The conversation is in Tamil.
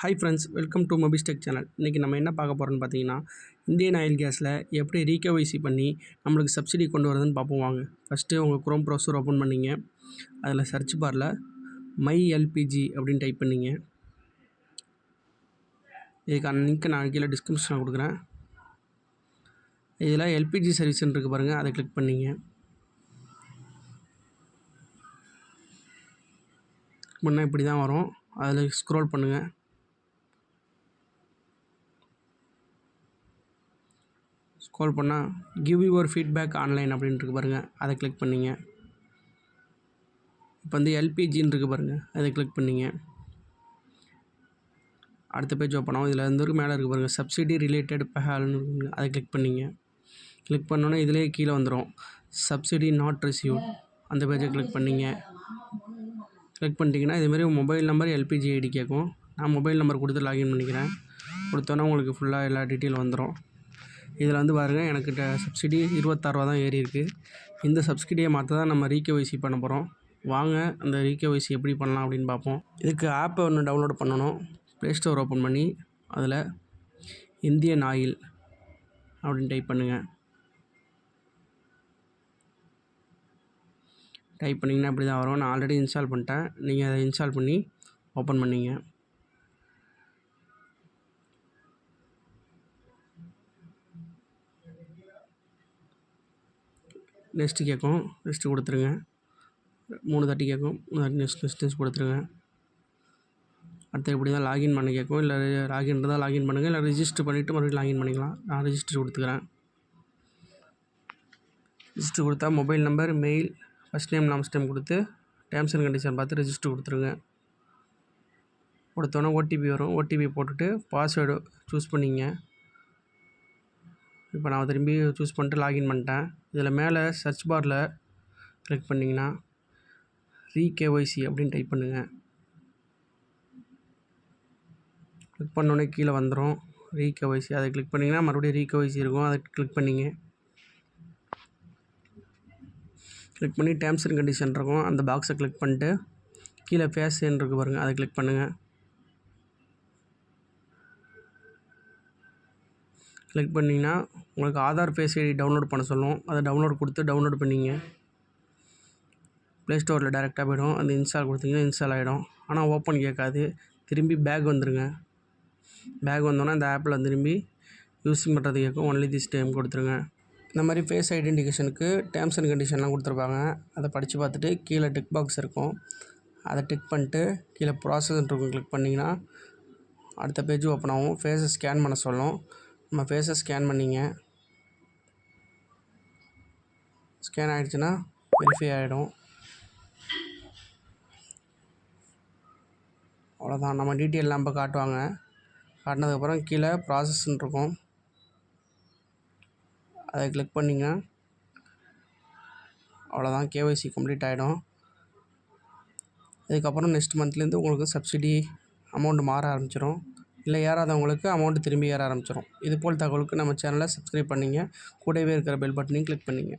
Hi friends welcome to Mobistech channel இன்றைக்கி நம்ம என்ன பார்க்க போகிறோம்னு பார்த்தீங்கன்னா இந்தியன் ஆயில் கேஸில் எப்படி ரீகவைசி பண்ணி நம்மளுக்கு சப்சிடி கொண்டு வரதுன்னு பார்ப்போம் வாங்க. ஃபஸ்ட்டு உங்கள் குரோம் ப்ரௌசர் ஓப்பன் பண்ணிங்க. அதில் சர்ச் பாரில் மை எல்பிஜி அப்படின்னு டைப் பண்ணிங்க. இதுக்கான லிங்க்கை நான் கீழே டிஸ்கிரிப்ஷனில் கொடுக்குறேன். இதில் எல்பிஜி சர்வீஸ்ன்னு இருக்குது பாருங்கள் அதை கிளிக் பண்ணிங்க. முன்னே இப்படி தான் வரும். அதில் ஸ்க்ரோல் பண்ணுங்கள் ஸ்க்ரோல் பண்ணால் கிவ் யுவர் ஃபீட்பேக் ஆன்லைன் அப்படின்ட்டு பாருங்கள் அதை கிளிக் பண்ணிங்க. இப்போ வந்து எல்பிஜின்னு இருக்குது பாருங்கள் அதை கிளிக் பண்ணிங்க. அடுத்த பேஜ் ஓப்பன் ஆகும். இதில் வந்து மேலே இருக்குது பாருங்கள் சப்சிடி ரிலேட்டட் பெஹால்னு அதை கிளிக் பண்ணிங்க. கிளிக் பண்ணோன்னே இதிலே கீழே வந்துடும் சப்சிடி நாட் ரிசீவ் அந்த பேஜை கிளிக் பண்ணிங்க. கிளிக் பண்ணிட்டீங்கன்னா இதுமாரி மொபைல் நம்பர் எல்பிஜி ஐடி கேட்கும். நான் மொபைல் நம்பர் கொடுத்து லாகின் பண்ணிக்கிறேன். கொடுத்தோன்னே உங்களுக்கு ஃபுல்லாக எல்லா டீட்டெயில் வந்துடும் இதில் வந்து பாருங்கள் எனக்கு சப்சிடி இருபத்தாறுவா தான் ஏறி இருக்குது இந்த சப்சிடியை மாற்ற தான் நம்ம ரீகேஒய்சி பண்ண போகிறோம் வாங்க அந்த ரீகேஒய்சி எப்படி பண்ணலாம் அப்படின்னு பார்ப்போம். இதுக்கு ஆப்பை ஒன்று டவுன்லோட் பண்ணணும். ப்ளே ஸ்டோர் ஓப்பன் பண்ணி அதில் இந்தியன் ஆயில் அப்படின்னு டைப் பண்ணுங்கள் டைப் பண்ணிங்கன்னா இப்படி தான் வரும். நான் ஆல்ரெடி இன்ஸ்டால் பண்ணிட்டேன். நீங்கள் அதை இன்ஸ்டால் பண்ணி ஓப்பன் பண்ணிங்க. நெக்ஸ்ட்டு கேட்கும். நெக்ஸ்ட்டு கொடுத்துருங்க. மூணு தாட்டி கேட்கும். மூணு தாட்டி நெக்ஸ்ட் நெக்ஸ்ட் நெக்ஸ்ட் கொடுத்துருங்க. அடுத்து இப்படி தான் லாகின் பண்ண கேட்கும். இல்லை லாகின் இருந்தால் லாகின் பண்ணுங்கள் இல்லை ரிஜிஸ்டர் பண்ணிவிட்டு மறுபடியும் லாகின் பண்ணிக்கலாம். நான் ரிஜிஸ்டர் கொடுத்துக்கிறேன். ரிஜிஸ்டர் கொடுத்தா mobile number mail first name last name கொடுத்து டேர்ம்ஸ் அண்ட் கண்டிஷன் பார்த்து ரிஜிஸ்டர் கொடுத்துருங்க. கொடுத்தோன்னே ஓடிபி வரும். ஓடிபி போட்டுட்டு பாஸ்வேர்டு சூஸ் பண்ணிங்க. இப்போ நான் திரும்பி சூஸ் பண்ணிட்டு லாகின் பண்ணிட்டேன். இதில் மேலே சர்ச் பாரில் கிளிக் பண்ணிங்கன்னா ரீகேஒய்சி அப்படின்னு டைப் பண்ணுங்கள் கிளிக் பண்ணோடனே கீழே வந்துடும் ரீகேஒய்சி அதை கிளிக் பண்ணிங்கன்னா மறுபடியும் ரீகேஒய்சி இருக்கும். அதை கிளிக் பண்ணிங்க. கிளிக் பண்ணி டேர்ம்ஸ் அண்ட் கண்டிஷன் இருக்கும். அந்த பாக்ஸை கிளிக் பண்ணிட்டு கீழே ஃபேஷன் இருக்குது பாருங்கள் அதை கிளிக் பண்ணுங்கள் செலக்ட் பண்ணிங்கன்னா உங்களுக்கு ஆதார் ஃபேஸ் ஐடி டவுன்லோட் பண்ண சொல்லும். அதை டவுன்லோட் கொடுத்து டவுன்லோட் பண்ணிங்க. ப்ளே ஸ்டோரில் டேரெக்டாக போயிடும். அந்த இன்ஸ்டால் கொடுத்தீங்கன்னா இன்ஸ்டால் ஆகிடும் ஆனால் ஓப்பன் கேட்காது. திரும்பி பேக் வந்துடுங்க பேக் வந்தோன்னே அந்த ஆப்பில் திரும்பி யூஸிங் பண்ணுறது கேட்கும். ஒன்லி திஸ் டைம் கொடுத்துருங்க. இந்த மாதிரி ஃபேஸ் ஐடென்டிஃபிகேஷனுக்கு டேர்ம்ஸ் அண்ட் கண்டிஷன்லாம் கொடுத்துருப்பாங்க. அதை படித்து பார்த்துட்டு கீழே டிக் பாக்ஸ் இருக்கும். அதை டிக் பண்ணிட்டு கீழே ப்ராசஸ் இருக்கும். கிளிக் பண்ணிங்கன்னா அடுத்த பேஜ் ஓப்பன் ஆகும். ஃபேஸை ஸ்கேன் பண்ண சொல்லும். நம்ம ஃபேஸை ஸ்கேன் பண்ணிங்க. ஸ்கேன் ஆகிடுச்சுன்னா வெரிஃபை ஆகிடும் அவ்வளோதான் நம்ம டீட்டெயில் நம்ம காட்டுவாங்க. காட்டினதுக்கப்புறம் கீழே ப்ராசஸ்ன்னு இருக்கும். அதை கிளிக் பண்ணிங்க. அவ்வளோதான் கேஒய்சி கம்ப்ளீட் ஆகிடும் இதுக்கப்புறம் நெக்ஸ்ட் மந்த்லேருந்து உங்களுக்கு சப்சிடி அமௌண்ட் மாற ஆரம்பிச்சிடும் இல்லை ஏறாதவங்களுக்கு அமௌண்ட் திரும்பி ஏற ஆரம்பிச்சிடும் இது போல் தகவலுக்கு நம்ம சேனலை சப்ஸ்கிரைப் பண்ணிங்க. கூடவே இருக்கிற பெல் பட்டனையும் கிளிக் பண்ணிங்க.